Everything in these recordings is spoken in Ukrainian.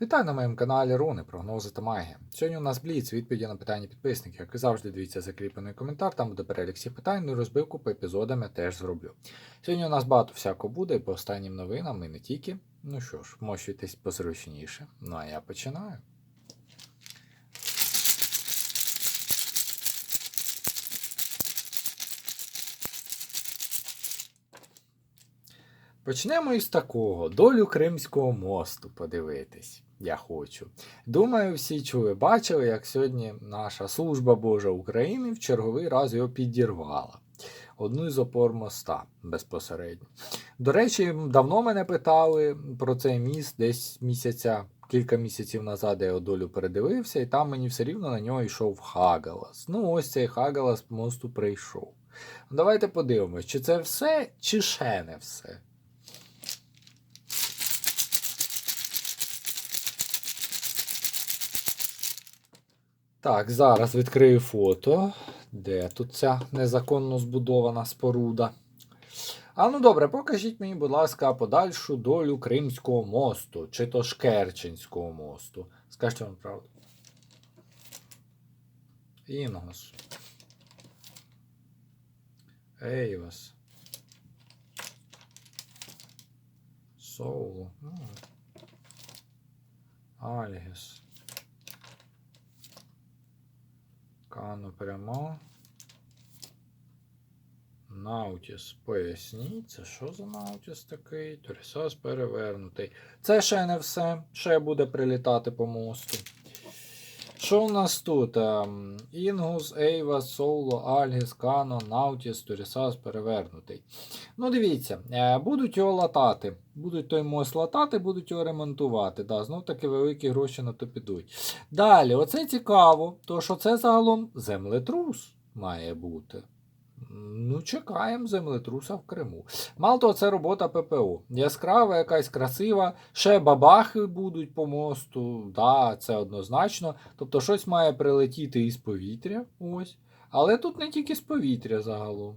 Вітаю на моєму каналі Руни, прогнози та магія. Сьогодні у нас бліц, відповіді на питання підписників. Як і завжди, дивіться закріплений коментар, там буде перелік всіх питань, ну і розбивку по епізодам я теж зроблю. Сьогодні у нас багато всякого буде, по останнім новинам, і не тільки. Ну що ж, вмощуйтесь позручніше. Ну а я починаю. Почнемо із такого: долю Кримського мосту подивитись. Я хочу. Думаю, всі чули, бачили, як сьогодні наша служба Божа України в черговий раз його підірвала. Одну із опор моста безпосередньо. До речі, давно мене питали про цей міст десь місяця, кілька місяців назад я його долю передивився, і там мені все рівно на нього йшов Хагалас. Ну, ось цей Хагалас мосту прийшов. Давайте подивимось, чи це все, чи ще не все. Так, зараз відкрию фото. Де тут ця незаконно збудована споруда? А ну добре, покажіть мені, будь ласка, подальшу долю Кримського мосту, чи то ж Керченського мосту. Скажіть вам правду. Інгос. Ейвас. Соулу. Ну. Альгіс. Кано прямо. Наутіс. Поясніть, це що за Наутіс такий? Торісос перевернутий. Це ще не все. Ще буде прилітати по мосту. Що у нас тут? Ем, Інгус, Ейва, Соло, Альгіс, Кано, Наутіс, Торісас перевернутий. Ну, дивіться, е, будуть його латати. Будуть той мост латати, будуть його ремонтувати. Да, знов таки великі гроші на то підуть. Далі, оце цікаво, то що це загалом землетрус має бути. Ну, чекаємо землетруса в Криму. Мало того, це робота ППО. Яскрава, якась красива, ще бабахи будуть по мосту. Да, це однозначно. Тобто щось має прилетіти із повітря. ось. Але тут не тільки з повітря загалом.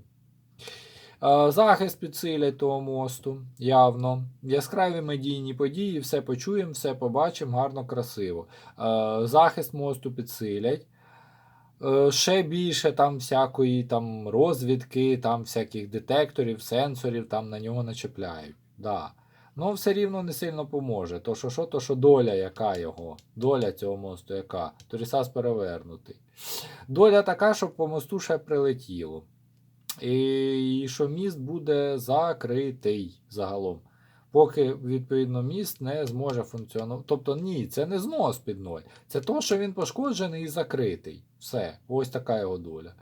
Е, Захист підсилять того мосту, явно. Яскраві медійні події, все почуємо, все побачимо, гарно, красиво. Е, Захист мосту підсилять. Е, Ще більше там всякої там розвідки, там всяких детекторів, сенсорів там на нього начепляють. Да. Ну, все рівно не сильно поможе. То що, що, то що доля яка його, доля цього мосту яка? Торісас перевернутий. Доля така, щоб по мосту ще прилетіло. І, і що міст буде закритий загалом. Поки, відповідно, міст не зможе функціонувати. Тобто, ні, це не знос під ноль. Це то, що він пошкоджений і закритий. Все, ось така його доля.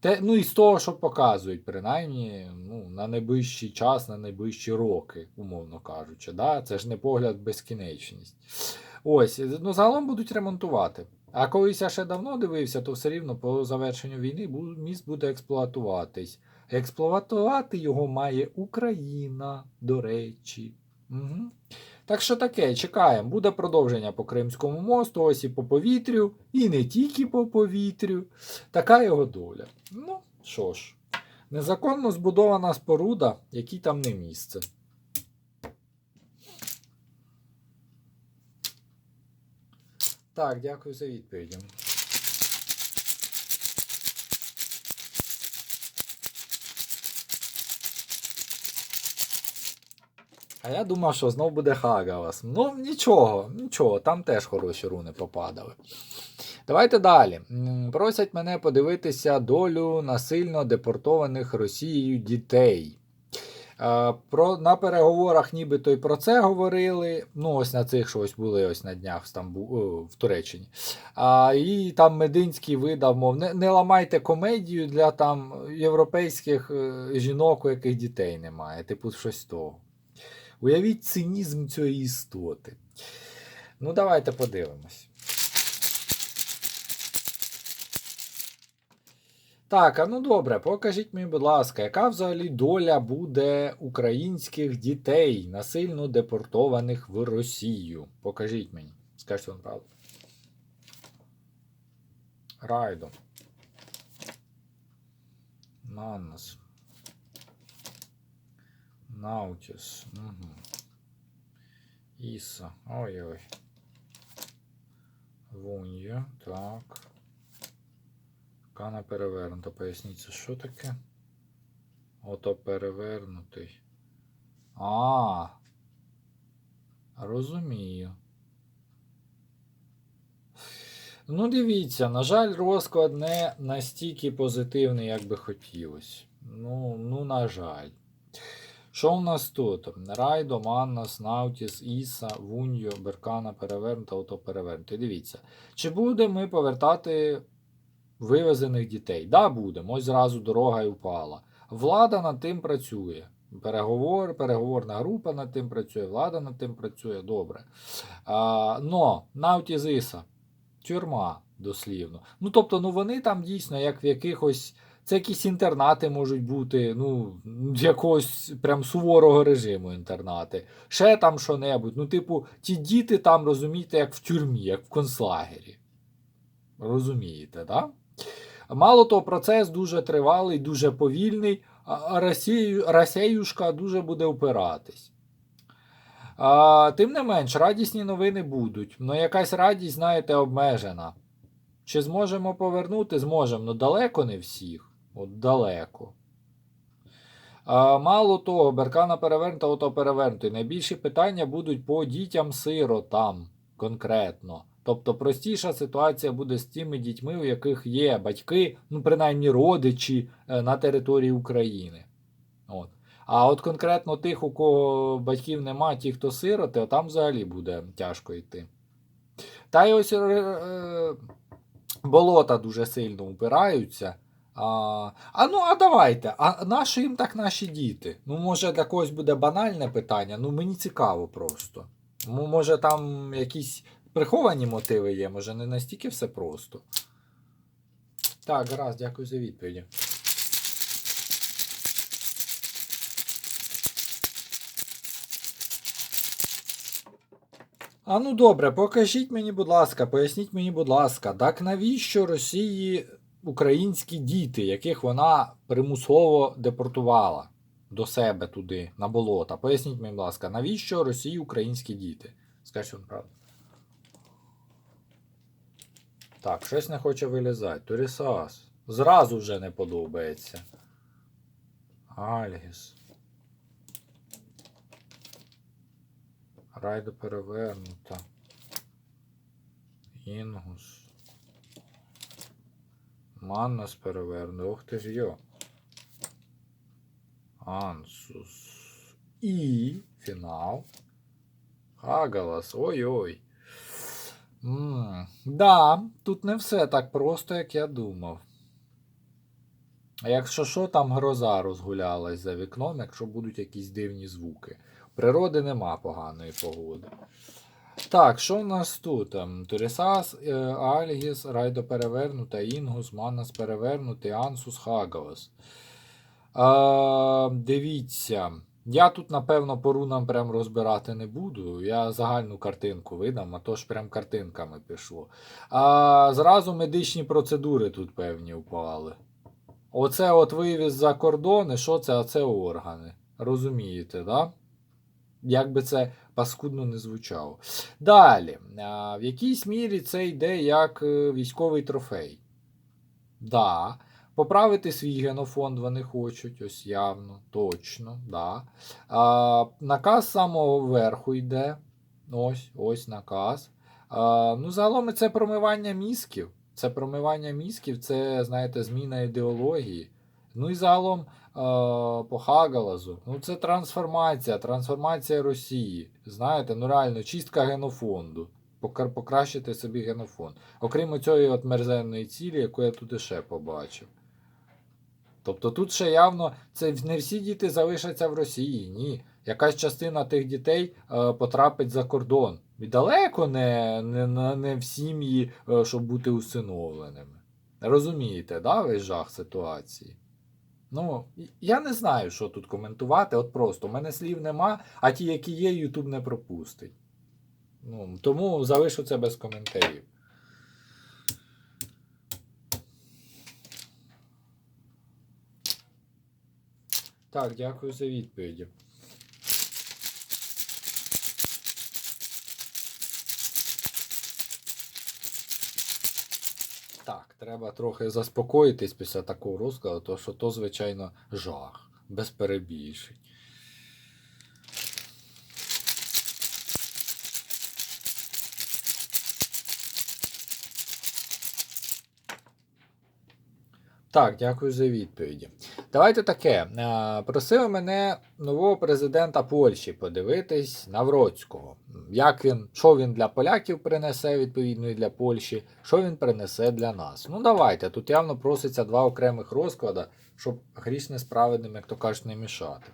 Те, ну і з того, що показують, принаймні, ну, на найближчий час, на найближчі роки, умовно кажучи. Да? Це ж не погляд безкінечність. Ось, ну загалом будуть ремонтувати. А колись я ще давно дивився, то все рівно по завершенню війни міст буде експлуатуватись. Експлуатувати його має Україна, до речі. Угу. Так що таке, чекаємо. Буде продовження по Кримському мосту, ось і по повітрю, і не тільки по повітрю. Така його доля. Ну, що ж, незаконно збудована споруда, якій там не місце. Так, дякую за відповіді. А я думав, що знов буде Хагалас. Ну, нічого, нічого, там теж хороші руни попадали. Давайте далі. Просять мене подивитися долю насильно депортованих Росією дітей. Е, Про, на переговорах нібито й про це говорили. Ну, ось на цих, що ось були ось на днях в, Стамбу, в Туреччині. А, і там Мединський видав, мов, не, не ламайте комедію для там європейських е, жінок, у яких дітей немає. Типу, щось того. Уявіть цинізм цієї істоти. Ну, давайте подивимось. Так, а ну добре, покажіть мені, будь ласка, яка взагалі доля буде українських дітей, насильно депортованих в Росію? Покажіть мені. Скажіть вам правду. Райдо. Маннас. Наутіс. Угу. Іса. Ой-ой. Вунья, так. Кана перевернута. Поясніть, це що таке? Ото перевернутий. А. Розумію. Ну, дивіться, на жаль, розклад не настільки позитивний, як би хотілося. Ну, ну, на жаль. Що у нас тут? Райдо, Маннас, Наутіс, Іса, Вуньо, Беркана перевернута, ото перевернута. Дивіться. Чи будемо ми повертати вивезених дітей? Да, будемо. Ось зразу дорога і впала. Влада над тим працює. Переговор, переговорна група над тим працює, влада над тим працює, добре. А, но Наутіс Іса, тюрма, дослівно. Ну, тобто, ну вони там дійсно, як в якихось. Це якісь інтернати можуть бути, ну, якогось прям суворого режиму інтернати. Ще там що-небудь. Ну, типу, ті діти там, розумієте, як в тюрмі, як в концлагері. Розумієте, да? Мало того, процес дуже тривалий, дуже повільний, а Росію, Росіюшка дуже буде впиратись. А, тим не менш, радісні новини будуть. Ну, якась радість, знаєте, обмежена. Чи зможемо повернути? Зможемо, але далеко не всіх. От далеко. А, мало того, Беркана перевернута, ото перевернутий. Найбільші питання будуть по дітям-сиротам конкретно. Тобто простіша ситуація буде з тими дітьми, у яких є батьки, ну, принаймні родичі е, на території України. От. А от конкретно тих, у кого батьків нема, ті, хто сироти, там взагалі буде тяжко йти. Та й ось е, е, болота дуже сильно упираються. А, а ну, а давайте. А наші їм так наші діти? Ну, може, для когось буде банальне питання, ну мені цікаво просто. Ну, може, там якісь приховані мотиви є, може, не настільки все просто. Так, гаразд, дякую за відповіді. А ну добре, покажіть мені, будь ласка, поясніть мені, будь ласка, так навіщо Росії українські діти, яких вона примусово депортувала до себе туди, на болота? Поясніть мені, будь ласка, навіщо Росії українські діти? Скажіть вам правду. Так, щось не хоче вилізати. Турісас. Зразу вже не подобається. Альгіс. Райдо перевернута. Інгус. Маннас перевернута. Ох ти ж йо. Ансус. І фінал. Хагалас. Ой-ой. Да, тут не все так просто, як я думав. А якщо що, там гроза розгулялась за вікном, якщо будуть якісь дивні звуки. Природи нема поганої погоди. Так, що в нас тут? Ем, Турісас, е, Альгіс, Райдо перевернута, Інгус, Манас перевернутий, Ансус, Хагалас. Е, дивіться. Я тут, напевно, по рунам прям розбирати не буду. Я загальну картинку видам, а то ж прям картинками пішло. А, зразу медичні процедури тут певні впали. Оце от вивіз за кордони, що це? А це органи. Розумієте, да? Як би це паскудно не звучало. Далі, в якійсь мірі це йде як е, військовий трофей. Да. Поправити свій генофонд вони хочуть, ось явно, точно. да. А, наказ самого верху йде. Ось, ось наказ. А, ну, загалом це промивання мізків. Це промивання мізків, це, знаєте, зміна ідеології. Ну і загалом а, по Хагалазу. Ну, це трансформація, трансформація Росії. Знаєте, ну реально, чистка генофонду. Покращити собі генофонд. Окрім цієї от мерзенної цілі, яку я тут ще побачив. Тобто тут ще явно це не всі діти залишаться в Росії. Ні. Якась частина тих дітей е, потрапить за кордон. І далеко не, не, не в сім'ї, е, щоб бути усиновленими. Розумієте, да, весь жах ситуації? Ну, я не знаю, що тут коментувати. От просто у мене слів нема, а ті, які є, Ютуб не пропустить. Ну, тому залишу це без коментарів. Так, дякую за відповіді. Так, треба трохи заспокоїтись після такого розкладу, тому що то, звичайно, жах. Без перебільшень. Так, дякую за відповіді. Давайте таке. Просили мене нового президента Польщі подивитись Навроцького. Як він, що він для поляків принесе, відповідно, і для Польщі, що він принесе для нас. Ну, давайте. Тут явно проситься два окремих розклади, щоб грішне з праведним, як то кажуть, не мішати.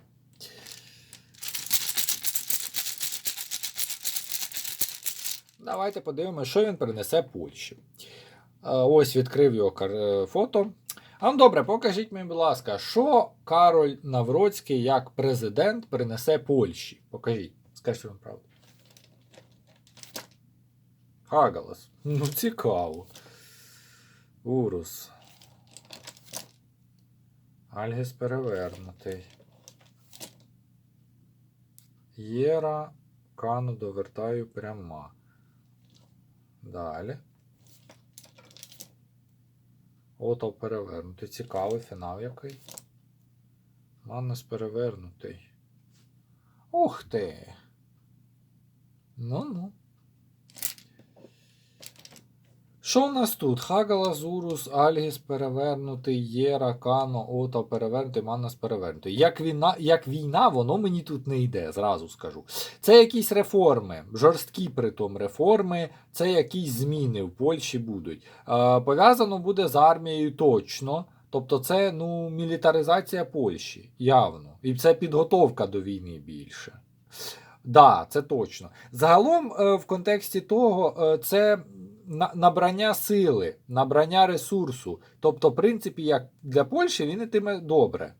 Давайте подивимося, що він принесе Польщі. Ось відкрив його е, фото. А добре, покажіть мені, будь ласка, що Кароль Навроцький як президент принесе Польщі? Покажіть, скажіть вам правду. Хагалас. Ну, цікаво. Урус. Альгіс перевернутий. Єра Кану довертаю пряма. Далі. Ото перевернутий. Цікавий фінал який. Маннес перевернутий. Ух ти. Ну-ну. Що в нас тут? Хагала, Зурус, Альгіс перевернутий, Єра, Кано, Ото перевернутий, Маннас перевернутий. Як війна, як війна, воно мені тут не йде, зразу скажу. Це якісь реформи, жорсткі притом реформи, це якісь зміни в Польщі будуть. Е, пов'язано буде з армією точно. Тобто це ну, мілітаризація Польщі, явно. І це підготовка до війни більше. Да, це точно. Загалом, е, в контексті того, е, це набрання сили, набрання ресурсу. Тобто, в принципі, як для Польщі він ітиме добре.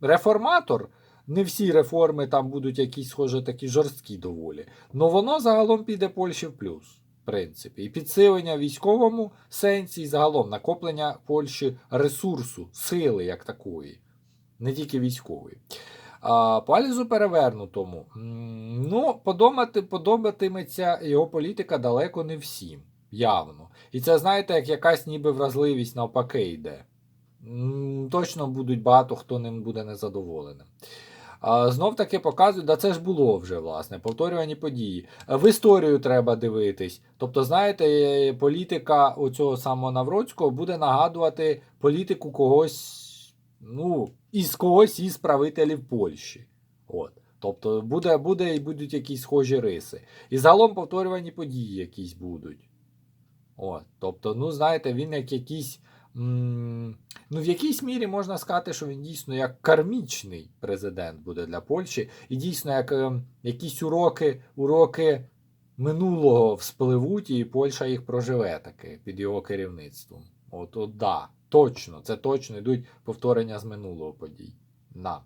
Реформатор, не всі реформи там будуть якісь, схоже, такі жорсткі доволі. Но воно загалом піде Польщі в плюс. В принципі, і підсилення в військовому сенсі, і загалом накоплення Польщі ресурсу, сили як такої, не тільки військової. А, по Алізу перевернутому. Ну, подобатиметься його політика далеко не всім, явно. І це, знаєте, як якась ніби вразливість навпаки йде. Точно будуть багато хто ним буде незадоволеним. Знов таки показують, да це ж було вже, власне, повторювані події. В історію треба дивитись. Тобто, знаєте, політика оцього самого Навроцького буде нагадувати політику когось, ну, із когось із правителів Польщі. От. Тобто буде, буде і будуть якісь схожі риси. І загалом повторювані події якісь будуть. От. Тобто, ну, знаєте, він як якийсь. м, Ну, в якійсь мірі можна сказати, що він дійсно як кармічний президент буде для Польщі, і дійсно як е, якісь уроки, уроки минулого вспливуть, і Польща їх проживе таки під його керівництвом. От, от да, точно, це точно йдуть повторення з минулого подій. Да.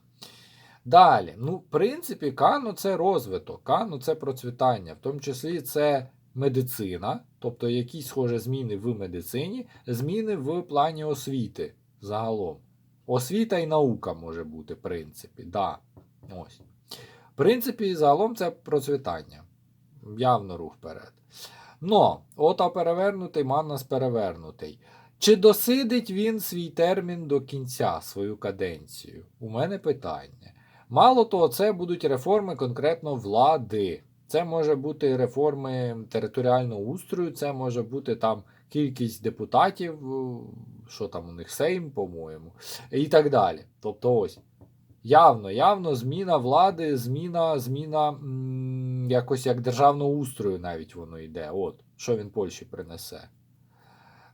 Далі, ну, в принципі, Кану це розвиток, Кану це процвітання, в тому числі це медицина, тобто якісь схожі зміни в медицині, зміни в плані освіти загалом. Освіта і наука може бути, в принципі, да. Ось. В принципі, загалом це процвітання. Явно рух вперед. Но, ота перевернутий, Маннас перевернутий. Чи досидить він свій термін до кінця, свою каденцію? У мене питання. Мало того, це будуть реформи конкретно влади. Це може бути реформи територіального устрою, це може бути там кількість депутатів, е, що там у них Сейм, по-моєму, і так далі. Тобто ось. Явно, явно зміна влади, зміна, зміна м, якось як державного устрою навіть воно йде. От, що він Польщі принесе.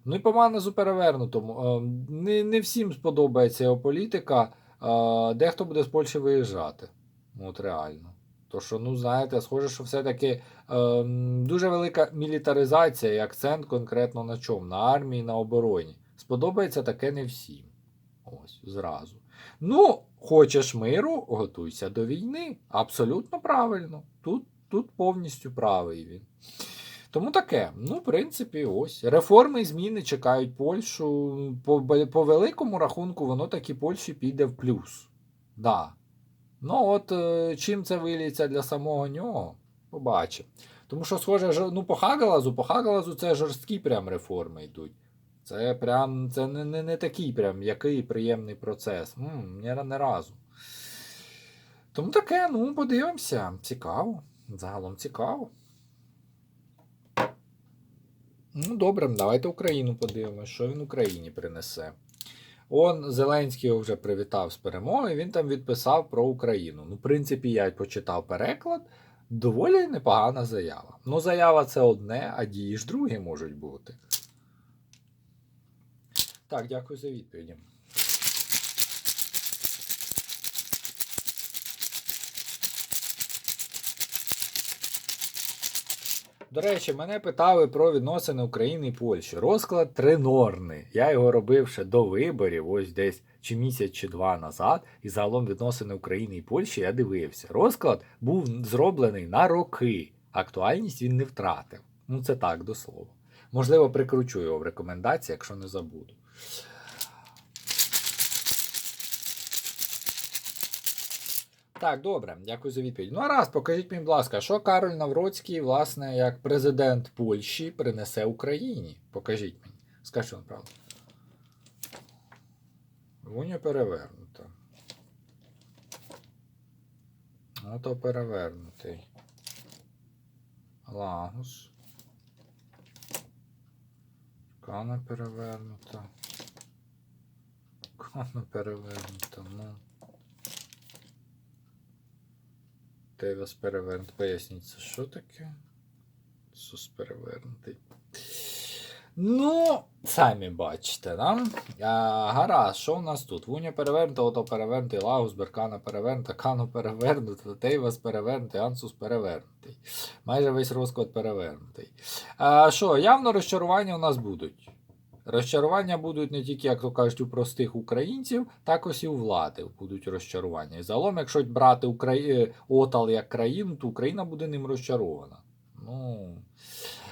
Ну і по Манезу перевернутому. Е, Не, не всім сподобається його політика. Е, Дехто буде з Польщі виїжджати. От реально. То що, ну, знаєте, схоже, що все-таки е, дуже велика мілітаризація і акцент конкретно на чому? На армії, на обороні. Сподобається таке не всім. Ось, зразу. Ну, хочеш миру, готуйся до війни. Абсолютно правильно. Тут, тут повністю правий він. Тому таке, ну, в принципі, ось. Реформи і зміни чекають Польщу. По, по великому рахунку, воно таки Польщі піде в плюс. Да. Ну, от е, чим це виліться для самого нього, побачимо. Тому що, схоже, ну, по Хагалазу, по Хагалазу це жорсткі прям реформи йдуть. Це прям це не, не, не такий прям який приємний процес. М, ні, не разу. Тому таке, ну, подивимося. Цікаво. Загалом цікаво. Ну, добре, давайте Україну подивимося, що він Україні принесе. Он Зеленський його вже привітав з перемоги. він там відписав про Україну. Ну, в принципі, я почитав переклад. Доволі непогана заява. Ну, заява це одне, а дії ж другі можуть бути. Так, дякую за відповіді. До речі, мене питали про відносини України і Польщі. Розклад тринорний. Я його робив ще до виборів, ось десь чи місяць, чи два назад. І загалом відносини України і Польщі я дивився. Розклад був зроблений на роки. Актуальність він не втратив. Ну, це так, до слова. Можливо, прикручу його в рекомендації, якщо не забуду. Так, добре, дякую за відповідь. Ну, а раз, покажіть мені, будь ласка, що Кароль Навроцький, власне, як президент Польщі принесе Україні? Покажіть мені. Скажіть вам правду. Вуня перевернута. Ото перевернутий. Лагус. Кана перевернута. Кана перевернута, ну. Тейвас перевернут. Поясніть, це що таке? Сус перевернутий. Ну, самі бачите, да? А, гаразд, що у нас тут? Вуня перевернута, ото перевернутий, Лагус, Беркана перевернута, Кано перевернута, Тейвас перевернутий, Ансус перевернутий. Майже весь розклад перевернутий. А, що, явно розчарування у нас будуть. Розчарування будуть не тільки, як то кажуть, у простих українців, також і у влади будуть розчарування. І загалом, якщо брати Украї... Отал як країну, то Україна буде ним розчарована. Ну.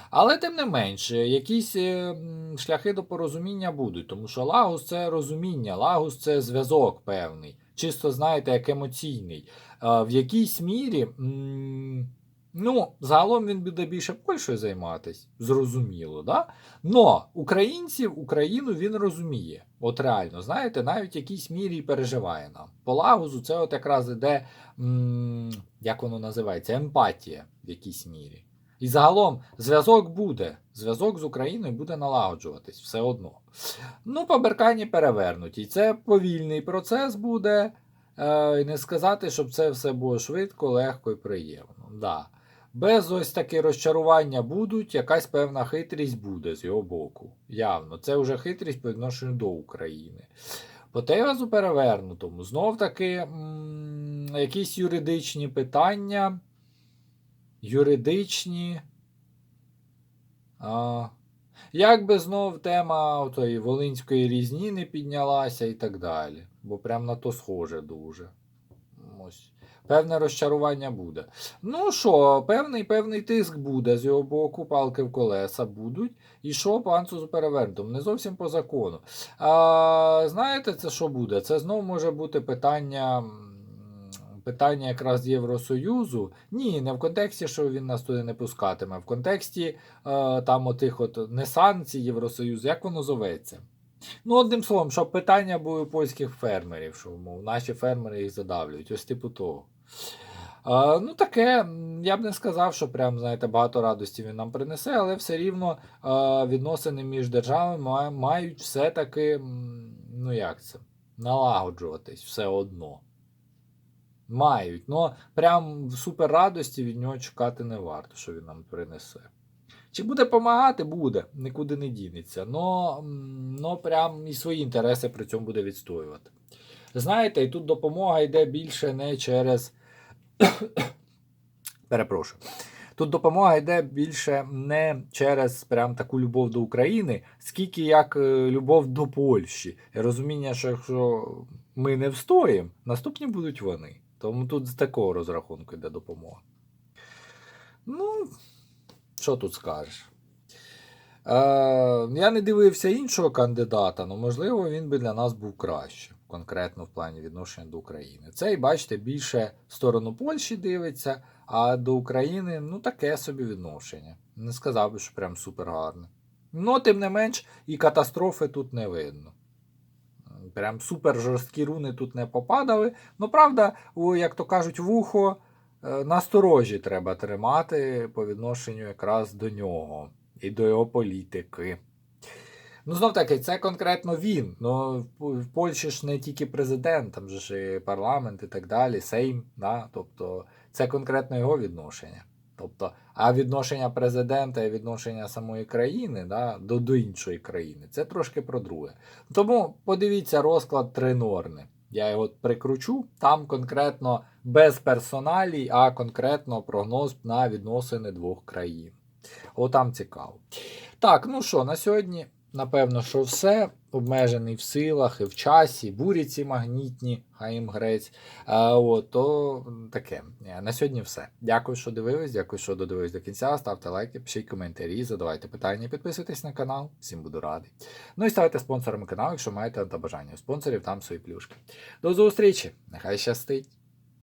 Але тим не менше, якісь е, шляхи до порозуміння будуть, тому що Лагус це розуміння, Лагус це зв'язок певний, чисто знаєте, як емоційний. Е, В якійсь мірі, ну, загалом він буде більше Польщею займатися, зрозуміло, да? Но українців, Україну він розуміє. От реально, знаєте, навіть в якійсь мірі переживає нам. По Лагузу це от якраз іде, м, як воно називається, емпатія в якійсь мірі. І загалом зв'язок буде. Зв'язок з Україною буде налагоджуватись все одно. Ну, по Беркані перевернуті. Це повільний процес буде. Е, не сказати, щоб це все було швидко, легко і приємно. Да. Без ось такі розчарування будуть, якась певна хитрість буде з його боку. Явно, це вже хитрість по відношенню до України. По Тейвазу перевернутому, знов таки якісь юридичні питання. Юридичні. А, як би знов тема тої Волинської різні не піднялася і так далі. Бо прям на то схоже дуже. Ось. Певне розчарування буде. Ну що, певний певний тиск буде з його боку, палки в колеса будуть. І що по Ансусу перевернутому? Не зовсім по закону. А, знаєте, це що буде? Це знову може бути питання. Питання якраз Євросоюзу. Ні, не в контексті, що він нас туди не пускатиме. В контексті е, там отих от не санкцій Євросоюзу, як воно зоветься. Ну, одним словом, щоб питання були польських фермерів, що мов, наші фермери їх задавлюють, ось типу того. Ну, таке, я б не сказав, що прям, знаєте, багато радості він нам принесе, але все рівно відносини між державами мають все-таки, ну як це, налагоджуватись все одно. Мають. Ну, прям супер радості від нього чекати не варто, що він нам принесе. Чи буде допомагати? Буде, нікуди не дінеться. Но, но прям і свої інтереси при цьому буде відстоювати. Знаєте, і тут допомога йде більше не через. Перепрошую. Тут допомога йде більше не через прям таку любов до України, скільки як е, любов до Польщі. І розуміння, що якщо ми не встоїмо, наступні будуть вони. Тому тут з такого розрахунку йде допомога. Ну, що тут скажеш? Е, я не дивився іншого кандидата, але можливо він би для нас був краще, конкретно в плані відношення до України. Цей, бачите, більше в сторону Польщі дивиться, а до України ну таке собі відношення. Не сказав би, що прям супер гарне. Ну, тим не менш, і катастрофи тут не видно. Прям супер жорсткі руни тут не попадали. Ну, правда, як то кажуть, вухо е, насторожі треба тримати по відношенню якраз до нього і до його політики. Ну, знов таки, це конкретно він. Ну, в Польщі ж не тільки президент, там же ж і парламент і так далі, Сейм, да? тобто це конкретно його відношення. Тобто, а відношення президента і відношення самої країни да, до, до іншої країни це трошки про друге. Тому подивіться розклад три норни. Я його прикручу. Там конкретно без персоналій, а конкретно прогноз на відносини двох країн. О, там цікаво. Так, ну що, на сьогодні, напевно, що все. Обмежений в силах і в часі, бурі ці магнітні, хай їм грець. А, от, то таке. Е, На сьогодні все. Дякую, що дивились, дякую, що додивились до кінця. Ставте лайки, пишіть коментарі, задавайте питання, підписуйтесь на канал. Всім буду радий. Ну і ставайте спонсорами каналу, якщо маєте та бажання. У спонсорів там свої плюшки. До зустрічі! Нехай щастить!